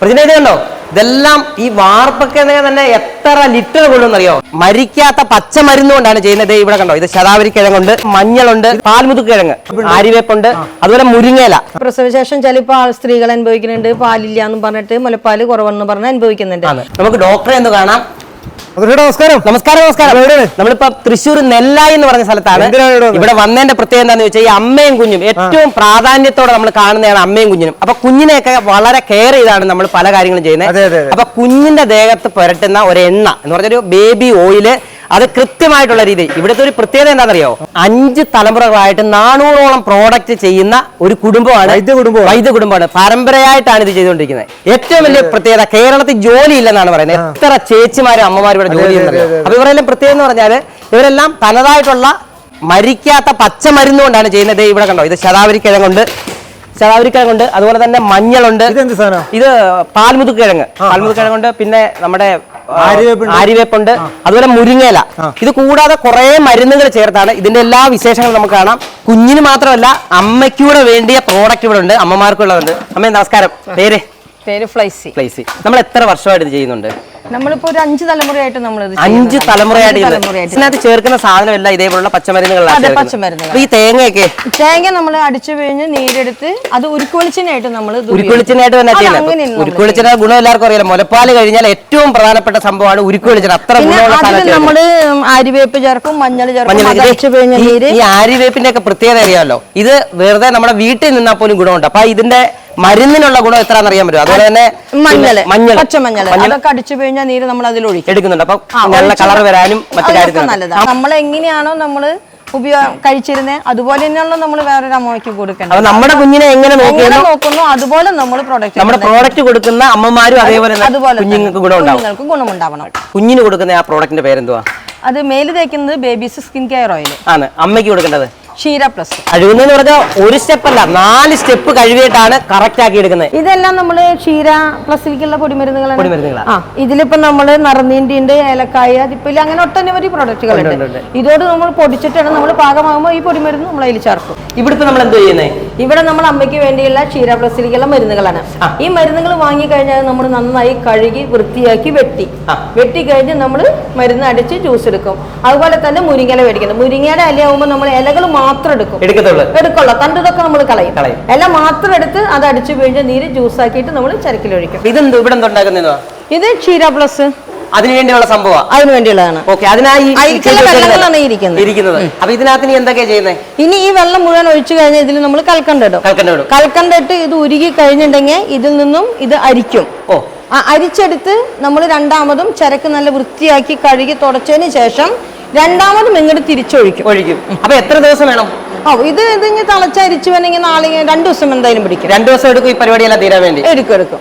പ്രതിന ഇത് കണ്ടോ? ഇതെല്ലാം ഈ വാർപ്പൊക്കെ തന്നെ എത്ര ലിറ്റർ കൊള്ളുന്നറിയോ മരിക്കാത്ത പച്ച മരുന്ന് കൊണ്ടാണ് ചെയ്യുന്നത് ഇവിടെ കണ്ടോ? ഇത് ശതാവരി കിഴങ്ങുണ്ട് മഞ്ഞളുണ്ട് പാൽമുതു കിഴങ്ങ് ആര്യവേപ്പുണ്ട് അതുപോലെ മുരിങ്ങേല പ്രസവശേഷം ചിലപ്പോ സ്ത്രീകൾ അനുഭവിക്കുന്നുണ്ട് പാലില്ല എന്ന് പറഞ്ഞിട്ട് മുലപ്പാൽ കുറവെന്ന് പറഞ്ഞ് അനുഭവിക്കുന്നുണ്ട്. നമുക്ക് ഡോക്ടറെ എന്ന് കാണാം. നമസ്കാരം. നമസ്കാരം നമസ്കാരം. നമ്മളിപ്പോ തൃശ്ശൂർ നെല്ലായി എന്ന് പറഞ്ഞ സ്ഥലത്താണ്. ഇവിടെ വന്നതിന്റെ പ്രത്യേകത എന്താന്ന് വെച്ചാൽ ഈ അമ്മയും കുഞ്ഞും ഏറ്റവും പ്രാധാന്യത്തോടെ നമ്മൾ കാണുന്നതാണ് അമ്മയും കുഞ്ഞിനും. അപ്പൊ കുഞ്ഞിനെയൊക്കെ വളരെ കെയർ ചെയ്താണ് നമ്മൾ പല കാര്യങ്ങളും ചെയ്യുന്നത്. അപ്പൊ കുഞ്ഞിന്റെ ദേഹത്ത് പുരട്ടുന്ന ഒരു എണ്ണ എന്ന് പറഞ്ഞൊരു ബേബി ഓയിൽ അത് കൃത്യമായിട്ടുള്ള രീതി ഇവിടുത്തെ ഒരു പ്രത്യേകത എന്താണെന്നറിയോ? അഞ്ച് തലമുറകളായിട്ട് നാനൂറോളം പ്രോഡക്റ്റ് ചെയ്യുന്ന ഒരു കുടുംബമാണ് വൈദ്യ കുടുംബം വൈദ്യ കുടുംബമാണ് പരമ്പരയായിട്ടാണ് ഇത് ചെയ്തുകൊണ്ടിരിക്കുന്നത്. ഏറ്റവും വലിയ പ്രത്യേകത കേരളത്തിൽ ജോലി ഇല്ലെന്നാണ് പറയുന്നത് എത്ര ചേച്ചിമാരും അമ്മമാരും ഇവിടെ ജോലി ചെയ്യുന്നത്. അപ്പൊ ഇവരെല്ലാം പ്രത്യേകത എന്ന് പറഞ്ഞാൽ ഇവരെല്ലാം തനതായിട്ടുള്ള മരിക്കാത്ത പച്ച മരുന്ന് കൊണ്ടാണ് ചെയ്യുന്നത് ഇവിടെ കണ്ടോ? ഇത് ശതാവരി കിഴങ്ങുണ്ട് ശതാവരി കിഴങ്ങുണ്ട് അതുപോലെ തന്നെ മഞ്ഞളുണ്ട്. ഇത് പാൽമുതുക്കിഴങ്ങ് കിഴങ്ങ് പാൽമുതുക്ക് കിഴങ്ങുണ്ട് പിന്നെ നമ്മുടെ ആര്യവേപ്പുണ്ട്. അതുപോലെ മുരിങ്ങയില. ഇത് കൂടാതെ കുറെ മരുന്നുകൾ ചേർത്താണ്. ഇതിന്റെ എല്ലാ വിശേഷങ്ങളും നമുക്ക് കാണാം. കുഞ്ഞിന് മാത്രമല്ല അമ്മയ്ക്കൂടെ വേണ്ടിയ പ്രോഡക്റ്റ് ഇവിടെ ഉണ്ട്. അമ്മമാർക്കുള്ളതുണ്ട് അമ്മേ നമസ്കാരം. പേര്? പേര് ഫ്ലൈസി. ഫ്ലൈസി. നമ്മൾ എത്ര വർഷമായിട്ട് ഇത് ചെയ്യുന്നുണ്ട്? നമ്മളിപ്പോ ഒരു അഞ്ച് തലമുറയായിട്ട് നമ്മൾ അഞ്ച് തലമുറയായിട്ട് ഇത് തലമുറയായിട്ട്. ഇതിനകത്ത് ചേർക്കുന്ന സാധനമല്ല ഇതേപോലുള്ള പച്ചമരുന്നുകളാണ്. പച്ചമരുന്നുകൾ. ഈ തേങ്ങയൊക്കെ? തേങ്ങ നമ്മൾ അടിച്ചു പിഴിഞ്ഞ് നീരെടുത്ത് അത് ഉരുക്കുവെളിച്ചിനായിട്ട് നമ്മൾ ഉരുക്കുവെളിച്ചനായിട്ട് തന്നെ അങ്ങനെയാണ് ഉരുക്കുവെളിച്ചന ഗുണം എല്ലാവർക്കും അറിയാലോ. മുലപ്പാൽ കഴിഞ്ഞാൽ ഏറ്റവും പ്രധാനപ്പെട്ട സംഭവമാണ് ഉരുക്കുവെളിച്ചന അത്ര ഗുണമുള്ള നമ്മൾ അരിവേപ്പ് ചേർക്കും മഞ്ഞൾ ചേർക്കും അടിച്ചു പിഴിഞ്ഞ ഈ- നീര്. ഈ ആര്യവേപ്പിന്റെ ഒക്കെ പ്രത്യേകത അറിയാമല്ലോ ഇത് വെറുതെ നമ്മുടെ വീട്ടിൽ നിന്നാൽ പോലും ഗുണമുണ്ട്. അപ്പൊ ഇതിന്റെ മരുന്നിനുള്ള ഗുണം എത്ര അറിയാൻ പറ്റും അതുപോലെ തന്നെ മഞ്ഞൾ മഞ്ഞൾ പച്ചമഞ്ഞൾ അതൊക്കെ അടിച്ചു കഴിഞ്ഞാൽ നീര് നമ്മൾ അതിൽ ഒഴിക്കും. എടുക്കുന്നുണ്ട്. അപ്പൊ നല്ല കളർ വരാനും മറ്റു കാര്യങ്ങൾ കാര്യത്തിനും നമ്മൾ എങ്ങനെയാണോ നമ്മൾ ഉപയോഗം കഴിച്ചിരുന്നത് അതുപോലെ തന്നെയാണല്ലോ നമ്മൾ വേറൊരു അമ്മയ്ക്ക് കൊടുക്കേണ്ടത്. നമ്മുടെ കുഞ്ഞിനെ എങ്ങനെ നോക്കുന്നു അതുപോലെ നമ്മൾ പ്രൊഡക്റ്റ് നമ്മുടെ പ്രോഡക്റ്റ് കൊടുക്കുന്ന അമ്മമാരും അതേപോലെ അതുപോലെ കുഞ്ഞുങ്ങൾക്ക് ഗുണമുണ്ടാവും. ഗുണമുണ്ടാവണം. കുഞ്ഞിന് കൊടുക്കുന്ന ആ പ്രോഡക്റ്റിന്റെ പേരെന്തുവാ? അത് മേൽ തേക്കുന്നത് ബേബീസ് സ്കിൻ കെയർ ഓയിൽ ആണ്. അമ്മയ്ക്ക് കൊടുക്കേണ്ടത്? ക്ഷീര പ്ലസ് കഴുകുന്നതെന്ന് പറഞ്ഞാൽ ഒരു സ്റ്റെപ്പ് അല്ല നാല് സ്റ്റെപ്പ് കഴുകിയിട്ടാണ് കറക്റ്റ് ആക്കി എടുക്കുന്നത്. ഇതെല്ലാം നമ്മൾ ക്ഷീര പ്ലസിലേക്കുള്ള പൊടിമരുന്നുകളാണ്. ആ ഇതിലിപ്പോ നമ്മൾ നറുനീണ്ടിണ്ട് ഏലക്കായ അതിപ്പില്ല അങ്ങനെ ഒട്ടനവധി പ്രൊഡക്റ്റുകളുണ്ട്. ഇതോട് നമ്മൾ പൊടിച്ചിട്ടാണ് നമ്മൾ പാകമാകുമ്പോൾ ഈ പൊടിമരുന്ന് നമ്മൾ അതിൽ ചേർക്കും. ഇവിടുത്തെ നമ്മൾ എന്ത് ചെയ്യുന്നേ? ഇവിടെ നമ്മൾ അമ്മയ്ക്ക് വേണ്ടിയുള്ള ക്ഷീര പ്ലസിലേക്കുള്ള മരുന്നുകളാണ് ഈ മരുന്നുകൾ വാങ്ങി കഴിഞ്ഞാൽ നമ്മൾ നന്നായി കഴുകി വൃത്തിയാക്കി വെട്ടി. വെട്ടി കഴിഞ്ഞ് നമ്മൾ മരുന്ന് അടിച്ച് ജ്യൂസ് എടുക്കും. അതുപോലെ തന്നെ മുരിങ്ങയില മേടിക്കുന്നത് മുരിങ്ങയുടെ ഇലയാകുമ്പോൾ നമ്മൾ ഇലകൾ മാത്രം എടുക്കും. എടുക്കുള്ളൂ. തണ്ടതൊക്കെ നമ്മൾ കളയും. ഇല മാത്രം എടുത്ത് അത് അടിച്ചു കഴിഞ്ഞ് നീര് ജ്യൂസ് ആക്കിയിട്ട് നമ്മൾ ചരക്കിലൊഴിക്കും ഇതെന്ത്? ഇവിടെ ഇത് ക്ഷീര പ്ലസ് അതിനു സംഭവം അതിന് വേണ്ടിയുള്ളതാണ്. ഓക്കെ അതിനായി അതിലേക്കുള്ള വെള്ളങ്ങളാണ് ഈ ഇരിക്കുന്നത്. ഇരിക്കുന്നത്. അപ്പൊ ഇതിനകത്ത് നീ എന്തൊക്കെയാ ചെയ്യുന്നത് ഇനി ഈ വെള്ളം മുഴുവൻ ഒഴിച്ചു കഴിഞ്ഞാൽ ഇതിൽ നമ്മൾ കൽക്കണ്ട ഇടും. കൽക്കണ്ട ഇടും. കൽക്കണ്ട ഇട്ട് ഇത് ഉരുകി കഴിഞ്ഞിട്ടുണ്ടെങ്കിൽ ഇതിൽ നിന്നും ഇത് അരിക്കും. ഓ. ആ അരിച്ചെടുത്ത് നമ്മൾ രണ്ടാമതും ചരക്ക് നല്ല വൃത്തിയാക്കി കഴുകി തുടച്ചതിന് ശേഷം രണ്ടാമതും ഇങ്ങോട്ട് തിരിച്ചൊഴിക്കും. ഒഴിക്കും. അപ്പൊ എത്ര ദിവസം വേണം? ഓ ഇത് ഇതിങ്ങനെ തിളച്ചരിച്ചു വേണമെങ്കിൽ നാളെ രണ്ടു ദിവസം എന്തായാലും പിടിക്കും. രണ്ടു ദിവസം എടുക്കും ഈ പരിപാടിയെല്ലാം തീരാൻ വേണ്ടി? എടുക്കും എടുക്കും.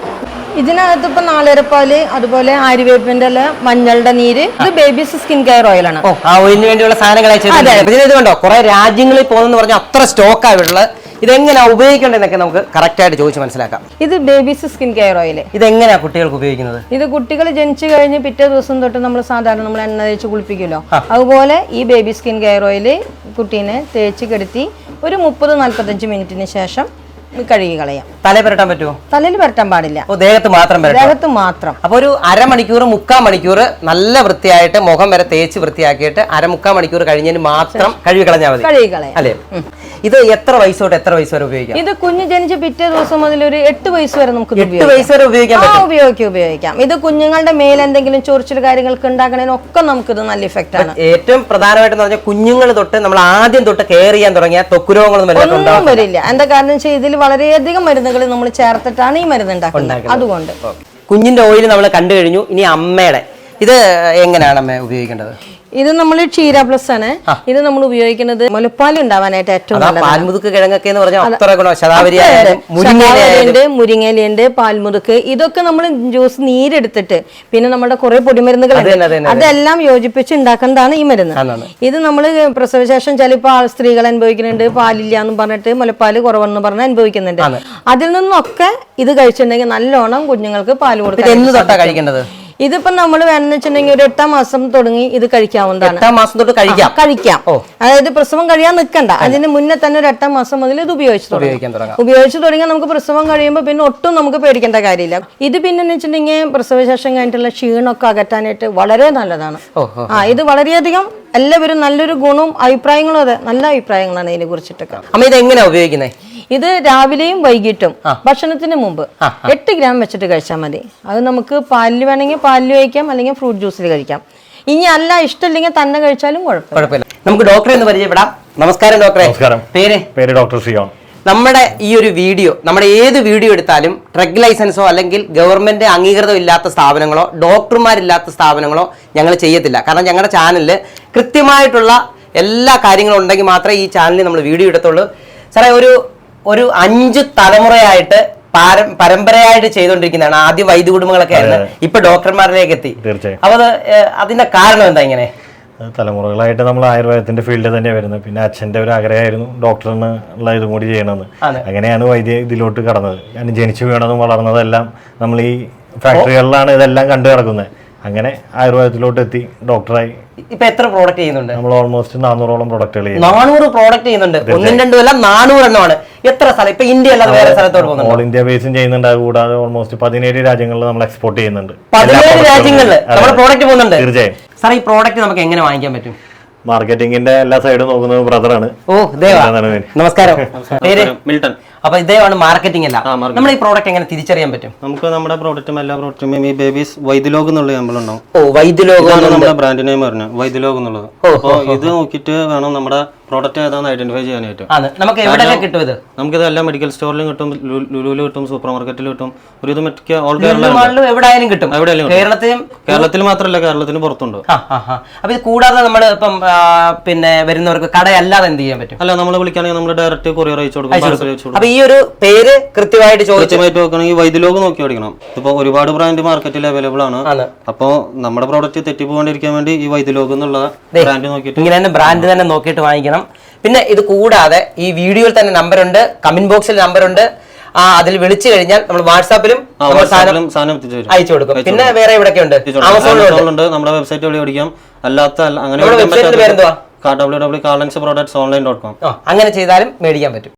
ഇതിനകത്ത് ഇപ്പൊ നാലരപ്പാൽ അതുപോലെ ആര്യവേപ്പിന്റെ ഇല മഞ്ഞളുടെ നീര് ഇത് ബേബീസ് സ്കിൻ കെയർ ഓയിൽ ഓ ആ ഓയിലിന് വേണ്ടിയുള്ള സാധനങ്ങൾ ഇത് കണ്ടോ? കുറെ രാജ്യങ്ങളിൽ പോകുന്നെന്ന് പറഞ്ഞാൽ അത്ര സ്റ്റോക്കാണ് ഇവിടുള്ളത് ഇതെങ്ങനെയാ ഉപയോഗിക്കേണ്ടതെന്നൊക്കെ നമുക്ക് കറക്റ്റ് ആയിട്ട് ചോദിച്ച് മനസ്സിലാക്കാം. ഇത് ബേബീസ് സ്കിൻ കെയർ ഓയിൽ ഇതെങ്ങനെയാ കുട്ടികൾക്ക് ഉപയോഗിക്കുന്നത്? ഇത് കുട്ടികൾ ജനിച്ചു കഴിഞ്ഞ് പിറ്റേ ദിവസം തൊട്ട് നമ്മൾ സാധാരണ നമ്മൾ എണ്ണ തേച്ച് കുളിപ്പിക്കുമല്ലോ. അതുപോലെ ഈ ബേബി സ്കിൻ കെയർ ഓയിൽ കുട്ടീനെ തേച്ച് കെടുത്തി ഒരു മുപ്പത് നാൽപ്പത്തഞ്ച് മിനിറ്റിന് ശേഷം കഴുകി കളയാം തല പുരട്ടാൻ പറ്റുമോ തലയിൽ പുരട്ടാൻ പാടില്ല. ഓ ദേഹത്ത് മാത്രം പുരട്ടാം ദേഹത്ത് മാത്രം. അപ്പൊ ഒരു അരമണിക്കൂർ മുക്കാൽ മണിക്കൂർ നല്ല വൃത്തിയായിട്ട് മുഖം വരെ തേച്ച് വൃത്തിയാക്കിയിട്ട് അരമുക്കാൽ മണിക്കൂർ കഴിഞ്ഞതിന് മാത്രം കഴുകി കളഞ്ഞാൽ മതി. കഴുകി കളയാം അല്ലേ ഇത് എത്ര വയസ്സ് തൊട്ട് എത്ര വയസ്സ് വരെ ഉപയോഗിക്കാം? ഇത് കുഞ്ഞ് ജനിച്ച് പിറ്റേ ദിവസം മുതൽ ഒരു എട്ട് വയസ്സ് വരെ നമുക്ക് എട്ട് വയസ്സ് വരെ ഉപയോഗിക്കാം ആ ഉപയോഗിക്കാം ഉപയോഗിക്കാം. ഇത് കുഞ്ഞുങ്ങളുടെ മേൽ എന്തെങ്കിലും ചൊറിച്ചിൽ കാര്യങ്ങൾക്ക് ഉണ്ടാക്കണതിനൊക്കെ ഇത് നല്ല ഇഫക്റ്റ് ആണ്. ഏറ്റവും പ്രധാനമായിട്ട് പറഞ്ഞാൽ കുഞ്ഞുങ്ങൾ തൊട്ട് നമ്മൾ ആദ്യം തൊട്ട് കെയർ ചെയ്യാൻ തുടങ്ങിയ തൊക്കുരോഗങ്ങളൊന്നും ഒന്നും വരില്ല. എന്താ കാരണം വെച്ചാൽ ഇതിൽ വളരെയധികം മരുന്നുകൾ നമ്മൾ ചേർത്തിട്ടാണ് ഈ മരുന്ന് ഉണ്ടാക്കുന്നത്. ഉണ്ടാക്കുന്നത്. അതുകൊണ്ട്. കുഞ്ഞിന്റെ ഓയിൽ നമ്മൾ കണ്ടു കഴിഞ്ഞു. ഇനി അമ്മയുടെ ഇത് എങ്ങനെയാണ് അമ്മ ഉപയോഗിക്കേണ്ടത്? ഇത് നമ്മൾ ക്ഷീര പ്ലസ് ആണ്. ഇത് നമ്മൾ ഉപയോഗിക്കുന്നത് മുലപ്പാൽ ഉണ്ടാവാനായിട്ട് ഏറ്റവും പാൽമുതുക്ക് കിഴങ്ങൊക്കെ എന്ന് പറഞ്ഞാൽ അത്ര ശതാവരിയുണ്ട് മുരിങ്ങയിലുണ്ട് പാൽമുതുക്ക്. ഇതൊക്കെ നമ്മൾ ജ്യൂസ് നീരെടുത്തിട്ട് പിന്നെ നമ്മുടെ കുറെ പൊടിമരുന്നുകൾ അതെല്ലാം യോജിപ്പിച്ച് ഉണ്ടാക്കുന്നതാണ് ഈ മരുന്ന്. ഇത് നമ്മൾ പ്രസവശേഷം ചിലപ്പോൾ സ്ത്രീകൾ അനുഭവിക്കുന്നുണ്ട് പാലില്ല എന്ന് പറഞ്ഞിട്ട് മുലപ്പാൽ കുറവെന്ന് പറഞ്ഞ് അനുഭവിക്കുന്നുണ്ട്. അതിൽ നിന്നൊക്കെ ഇത് കഴിച്ചിട്ടുണ്ടെങ്കിൽ നല്ലോണം കുഞ്ഞുങ്ങൾക്ക് പാൽ എന്ന് തൊട്ടാ കഴിക്കേണ്ടത്? ഇതിപ്പോ നമ്മൾ വേണമെന്ന് വെച്ചിട്ടുണ്ടെങ്കിൽ ഒരു എട്ടാം മാസം തുടങ്ങി ഇത് കഴിക്കാവുന്നതാണ്. എട്ടാം മാസം തൊട്ട് കഴിക്കാം. കഴിക്കാം. അതായത് പ്രസവം കഴിയാൻ നിൽക്കണ്ട അതിന് മുന്നേ തന്നെ ഒരു എട്ടാം മാസം മുതൽ ഇത് ഉപയോഗിച്ചു തുടങ്ങാം. ഉപയോഗിച്ച് തുടങ്ങിയാൽ നമുക്ക് പ്രസവം കഴിയുമ്പോൾ പിന്നെ ഒട്ടും നമുക്ക് പേടിക്കേണ്ട കാര്യമില്ല. ഇത് പിന്നെ വെച്ചിട്ടുണ്ടെങ്കിൽ പ്രസവശേഷം കഴിഞ്ഞിട്ടുള്ള ക്ഷീണമൊക്കെ അകറ്റാനായിട്ട് വളരെ നല്ലതാണ്. ആ ഇത് വളരെയധികം എല്ലാവരും നല്ലൊരു ഗുണവും അഭിപ്രായങ്ങളും അതെ നല്ല അഭിപ്രായങ്ങളാണ് ഇതിനെ കുറിച്ചിട്ടൊക്കെ. അമ്മ ഇത് എങ്ങനെയാണ് ഉപയോഗിക്കുന്നത് ഇത് രാവിലെയും വൈകിട്ടും ഭക്ഷണത്തിന് മുമ്പ് എട്ട് ഗ്രാം വെച്ചിട്ട് കഴിച്ചാൽ മതി. അത് നമുക്ക് പാലിൽ വേണമെങ്കിൽ പാലിൽ കഴിക്കാം അല്ലെങ്കിൽ ഫ്രൂട്ട് ജ്യൂസിൽ കഴിക്കാം. ഇനി അല്ല ഇഷ്ടമില്ലെങ്കിൽ തന്നെ കഴിച്ചാലും കുഴപ്പമില്ല. നമുക്ക് ഡോക്ടറെ ഒന്ന് പരിചയപ്പെടാം. നമസ്കാരം ഡോക്ടറെ. നമസ്കാരം. പേര്? പേര് ഡോക്ടർ ശ്രീയോൺ നമ്മുടെ ഈ ഒരു വീഡിയോ നമ്മുടെ ഏത് വീഡിയോ എടുത്താലും ഡ്രഗ് ലൈസൻസോ അല്ലെങ്കിൽ ഗവൺമെന്റ് അംഗീകൃതം ഇല്ലാത്ത സ്ഥാപനങ്ങളോ ഡോക്ടർമാരില്ലാത്ത സ്ഥാപനങ്ങളോ ഞങ്ങൾ ചെയ്യത്തില്ല. കാരണം ഞങ്ങളുടെ ചാനലിൽ കൃത്യമായിട്ടുള്ള എല്ലാ കാര്യങ്ങളും ഉണ്ടെങ്കിൽ മാത്രമേ ഈ ചാനലിൽ നമ്മൾ വീഡിയോ എടുത്തുള്ളൂ. സാറേ ഒരു ഒരു അഞ്ച് തലമുറയായിട്ട് പാരം പരമ്പരയായിട്ട് ചെയ്തുകൊണ്ടിരിക്കുന്നതാണ് ആദ്യം വൈദ്യ കുടുംബങ്ങളൊക്കെ ആയിരുന്നു. ഇപ്പൊ ഡോക്ടർമാരിലേക്ക് എത്തി തീർച്ചയായും. അപ്പൊ അതിന്റെ കാരണം എന്താ ഇങ്ങനെ? തലമുറകളായിട്ട് നമ്മൾ ആയുർവേദത്തിന്റെ ഫീൽഡിൽ തന്നെ വരുന്നത്. പിന്നെ അച്ഛന്റെ ഒരു ആഗ്രഹമായിരുന്നു ഡോക്ടറിന് ഉള്ള ഇതും കൂടി ചെയ്യണമെന്ന്. അങ്ങനെയാണ് വൈദ്യ ഇതിലോട്ട് കടന്നത്. ഞാൻ ജനിച്ചു വീണതും വളർന്നതെല്ലാം നമ്മൾ ഈ ഫാക്ടറികളിലാണ് ഇതെല്ലാം കണ്ടു കിടക്കുന്നത് അങ്ങനെ ആയുർവേദത്തിലോട്ട് എത്തി ഡോക്ടറായി. ഇപ്പൊ എത്ര പ്രോഡക്റ്റ് ചെയ്യുന്നുണ്ട്? നമ്മൾ ഓൾമോസ്റ്റ് നാനൂറോളം പ്രോഡക്റ്റ് ചെയ്യും നാനൂറ് പ്രോഡക്റ്റ് ചെയ്യുന്നുണ്ട്. ഒന്നും രണ്ടും അല്ല നാനൂറ് എണ്ണമാണ്. എത്ര സ്ഥലം? ഇപ്പൊ ഇന്ത്യ അല്ലാതെ വേറെ സ്ഥലത്തോട് പോകുന്നുണ്ട്? ഓൾ ഇന്ത്യ ബേസും ചെയ്യുന്നുണ്ട്. അത് കൂടാതെ ഓൾമോസ്റ്റ് പതിനേഴ് രാജ്യങ്ങളിൽ നമ്മൾ എക്സ്പോർട്ട് ചെയ്യുന്നുണ്ട്. പതിനേഴ് അതെ. നമ്മുടെ പ്രോഡക്റ്റ് പോകുന്നുണ്ട്. തീർച്ചയായും. സാർ ഈ പ്രോഡക്റ്റ് നമുക്ക് എങ്ങനെ വാങ്ങിക്കാൻ പറ്റും? മാർക്കറ്റിംഗിന്റെ എല്ലാ സൈഡും നോക്കുന്നത് ബ്രദറാണ് ഓ ദേവ. നമസ്കാരം. പേര്? മിൽട്ടൺ. അപ്പൊ ഇദ്ദേഹമാണ് മാർക്കറ്റിംഗ് എല്ലാം. നമ്മൾ ഈ പ്രോഡക്റ്റ് എങ്ങനെ തിരിച്ചറിയാൻ പറ്റും? നമുക്ക് നമ്മുടെ പ്രോഡക്റ്റും എല്ലാ പ്രോഡക്റ്റും ഈ ബേബീസ് വൈദ്യലോഗ് എന്നുള്ള നമ്മളുണ്ടാവും ഓ വൈദ്യലോഗ് നമ്മുടെ ബ്രാൻഡ് നെയിം പറഞ്ഞു വൈദ്യലോഗ് എന്നുള്ളത്. അപ്പോ ഇത് നോക്കിയിട്ട് വേണം നമ്മുടെ പ്രോഡക്റ്റ് ഏതാണെന്ന് ഐഡന്റിഫൈ ചെയ്യാനായിട്ട്. നമുക്ക് എവിടെയൊക്കെ കിട്ടും ഇത്? നമുക്കിത് എല്ലാ മെഡിക്കൽ സ്റ്റോറിലും കിട്ടും ലുലുവിലും ലുലുവിൽ കിട്ടും സൂപ്പർ മാർക്കറ്റിൽ കിട്ടും ഒരു ഇത് മിക്ക ഓൾ കേരള എവിടെയായാലും കിട്ടും. എവിടെയായാലും കിട്ടും. കേരളത്തിലും കേരളത്തിൽ മാത്രമല്ല കേരളത്തിന് പുറത്തുണ്ട്. അപ്പൊ ഇത് കൂടാതെ നമ്മൾ ഇപ്പം പിന്നെ വരുന്നവർക്ക് കടയല്ലാതെ എന്ത് ചെയ്യാൻ പറ്റും? അല്ല നമ്മൾ വിളിക്കുകയാണെങ്കിൽ നമ്മൾ ഡയറക്റ്റ് കൊറിയർ അയച്ചു കൊടുക്കും പാർസൽ അയച്ചു കൊടുക്കും. അപ്പൊ ഈ ഒരു പേര് കൃത്യമായിട്ട് ചോദിച്ചു കൃത്യമായിട്ട് നോക്കുകയാണെങ്കിൽ വൈദ്യലോഗ് നോക്കി പഠിക്കണം. ഇപ്പൊ ഒരുപാട് ബ്രാൻഡ് മാർക്കറ്റിൽ അവൈലബിൾ ആണ്. ആണ്. അപ്പോൾ നമ്മുടെ പ്രോഡക്റ്റ് തെറ്റിപ്പോകാണ്ടിരിക്കാൻ വേണ്ടി ഈ വൈദ്യലോഗ് എന്നുള്ള ബ്രാൻഡ് നോക്കിയിട്ട് ഇങ്ങനെ തന്നെ ബ്രാൻഡ് തന്നെ നോക്കിയിട്ട് വാങ്ങിക്കണം. പിന്നെ ഇത് കൂടാതെ ഈ വീഡിയോയിൽ തന്നെ നമ്പർ ഉണ്ട് കമന്റ് ബോക്സിൽ നമ്പർ ഉണ്ട്. ആ അതിൽ വിളിച്ചു കഴിഞ്ഞാൽ നമ്മൾ വാട്സാപ്പിലും ആ, നമ്മൾ സാധനം എത്തിച്ചു തരും. അയച്ചു കൊടുക്കും. പിന്നെ വേറെ എവിടെയൊക്കെ ഉണ്ട്? ആമസോണിലുണ്ട് നമ്മുടെ വെബ്സൈറ്റ് വഴി പഠിക്കാം? അല്ലാത്ത അല്ല- അങ്ങനെ നമ്മുടെ പഠിക്കാൻ website ന്റെ പേരെന്തുവാ? W W Carlens products online dot com ആ, അങ്ങനെ ചെയ്താലും മേടിക്കാൻ പറ്റും.